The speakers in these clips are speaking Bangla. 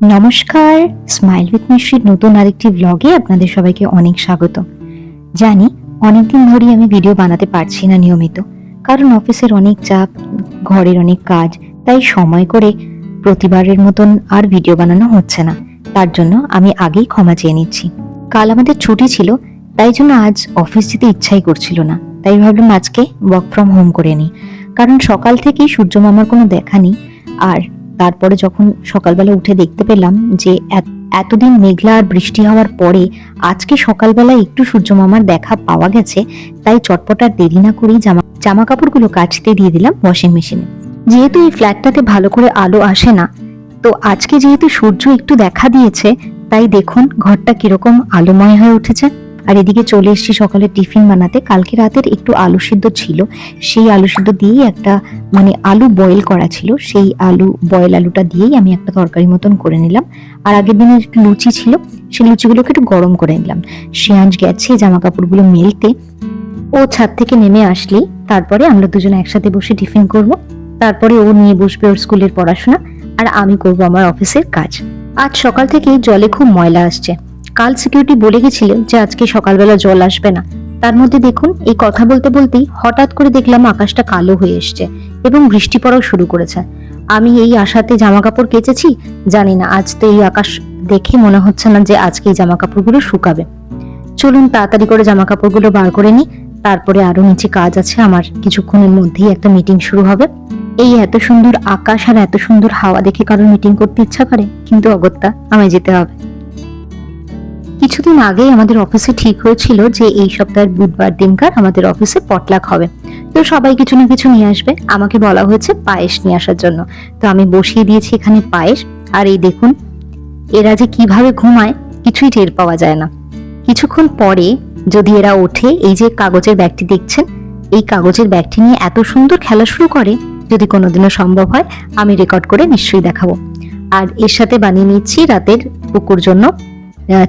নমস্কার স্মাইল উইথ মিশ্রির নতুন আরেকটি ব্লগে আপনাদের সবাইকে অনেক স্বাগত। জানি, অনেকদিন ধরেই আমি ভিডিও বানাতে পারছি না নিয়মিত, কারণ অফিসের অনেক চাপ, ঘরের অনেক কাজ, তাই সময় করে প্রতিবারের মতন আর ভিডিও বানানো হচ্ছে না। তার জন্য আমি আগেই ক্ষমা চেয়ে নিচ্ছি। কাল আমাদের ছুটি ছিল, তাই জন্য আজ অফিস যেতে ইচ্ছাই করছিল না। তাই ভাবলাম আজকে ওয়ার্ক ফ্রম হোম করে নিই। কারণ সকাল থেকেই সূর্য মামার কোনো দেখা নেই, আর তারপরে যখন সকালবেলা উঠে দেখতে পেলাম যে এতদিন মেঘলা আর বৃষ্টি হওয়ার পরে আজকে সকালবেলা একটু সূর্য মামার দেখা পাওয়া গেছে, তাই চটপট আর দেরি না করেই জামা জামা কাপড়গুলো কাচতে দিয়ে দিলাম ওয়াশিং মেশিনে যেহেতু এই ফ্ল্যাটটাতে ভালো করে আলো আসে না, তো আজকে যেহেতু সূর্য একটু দেখা দিয়েছে, তাই দেখুন ঘরটা কীরকম আলোময় হয়ে উঠেছে। আর এদিকে চলে এসেছি সকালে টিফিন বানাতে। কালকে রাতের একটু আলু সিদ্ধ ছিল। সেই আলু সিদ্ধ দিয়েই একটা মানে আলু বয়েল করা ছিল। সেই আলু বয়েল আলুটা দিয়েই আমি একটা তরকারি মতন করে নিলাম। আর আগের দিনের একটু লুচি ছিল, সেই লুচিগুলোকে একটু গরম করে নিলাম। শ্রেয়াঞ্জ গেছে জামা কাপড়গুলো মেলতে। ও ছাদ থেকে নেমে আসলেই তারপরে আমরা দুজন একসাথে বসে টিফিন করব। তারপরে ও নিয়ে বসবে ওর স্কুলের পড়াশোনা। আর আমি করব আমার অফিসের কাজ। আজ সকাল থেকে জলে খুব ময়লা আসছে। কাল সিকিউরিটি বলে গেছিল যে আজকে সকালবেলা জল আসবে না। তার মধ্যে দেখুন, এই কথা বলতে বলতেই হঠাৎ করে দেখলাম আকাশটা কালো হয়ে এসছে এবং বৃষ্টি পড়াও শুরু করেছে। আমি এই আশাতে জামা কাপড় কেচেছি, জানি না, আজ তো এই আকাশ দেখে মনে হচ্ছে না যে আজকে এই জামা কাপড়গুলো শুকাবে। চলুন তাড়াতাড়ি করে জামা কাপড়গুলো বার করে নিই, তারপরে আরও নিচে কাজ আছে, আমার কিছুক্ষণের মধ্যেই একটা মিটিং শুরু হবে। এই এত সুন্দর আকাশ আর এত সুন্দর হাওয়া দেখে কারোর মিটিং করতে ইচ্ছা করে, কিন্তু অগত্যা, আমায় যেতে হবে। কিছুদিন আগেই আমাদের অফিসে ঠিক হয়েছিল যে এই সপ্তাহের বুধবার দিনকার আমাদের অফিসে পটলাক হবে। তো সবাই কিছু না কিছু নিয়ে আসবে। আমাকে বলা হয়েছে পায়েস নিয়ে আসার জন্য। তো আমি বসিয়ে দিয়েছি এখানে পায়েস। আর এই দেখুন, এরা যে কীভাবে ঘুমায়, কিছুই টের পাওয়া যায় না। কিছুক্ষণ পরে যদি এরা ওঠে, এই যে কাগজের ব্যাগটি দেখছেন, এই কাগজের ব্যাগটি নিয়ে এত সুন্দর খেলা শুরু করে, যদি কোনোদিনও সম্ভব হয়, আমি রেকর্ড করে নিশ্চয়ই দেখাবো। আর এর সাথে বানিয়ে নিচ্ছি রাতের পুকুর জন্য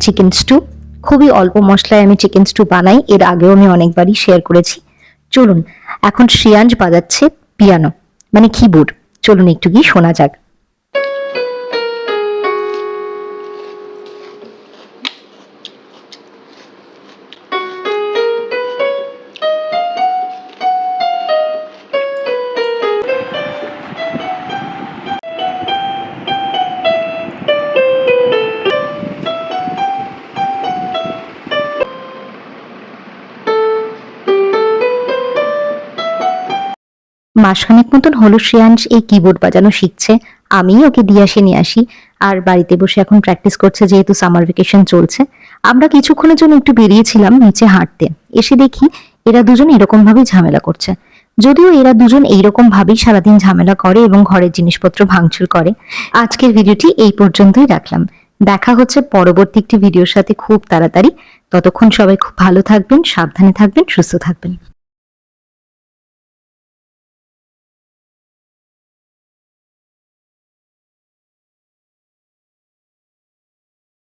চিকেন স্টু খুবই অল্প মশলায় আমি চিকেন স্টু বানাই। এর আগেও আমি অনেকবারই শেয়ার করেছি। চলুন, এখন শ্রিয়াঞ্জ বাজাচ্ছে পিয়ানো মানে কিবোর্ড চলুন, একটু গিয়ে শোনা যাক। মাসখানেক মতন হলো শ্রেয়াংশ এই কিবোর্ড বাজানো শিখছে। আমি ওকে দিয়ে আসি নিয়ে আসি। আর বাড়িতে বসে এখন প্র্যাকটিস করছে যেহেতু সামার ভেকেশন চলছে। আমরা কিছুক্ষণের জন্য একটু বেরিয়েছিলাম নিচে হাঁটতে। এসে দেখি এরা দুজন এরকম ভাবেই ঝামেলা করছে। যদিও এরা দুজন এইরকম ভাবেই সারাদিন ঝামেলা করে এবং ঘরের জিনিসপত্র ভাঙচুর করে। আজকের ভিডিওটি এই পর্যন্তই রাখলাম। দেখা হচ্ছে পরবর্তী একটি ভিডিওর সাথে খুব তাড়াতাড়ি। ততক্ষণ সবাই খুব ভালো থাকবেন, সাবধানে থাকবেন, সুস্থ থাকবেন।